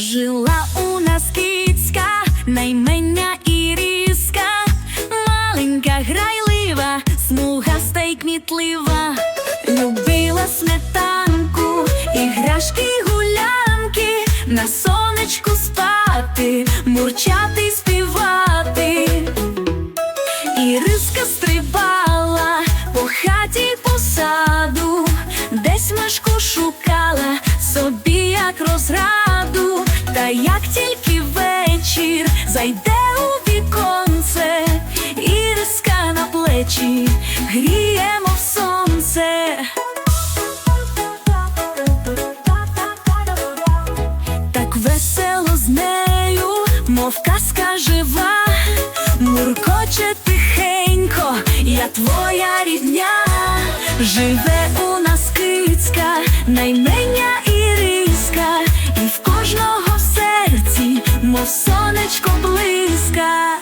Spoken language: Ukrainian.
Жила у нас кицька, наймення і різка, маленька грайлива, смугаста й кмітлива, любила сметанку, іграшки, гулянки, на сонечку спати, мурчати й співати. Іриска стрибала по хаті по саду, десь мишку шукала собі як розраду, зайде у віконце, Іриска на плечі гріє, мов сонце. Так весело з нею, мов казка жива, муркоче тихенько, я твоя рідня, живе у нас кицька, найме сонечко близька.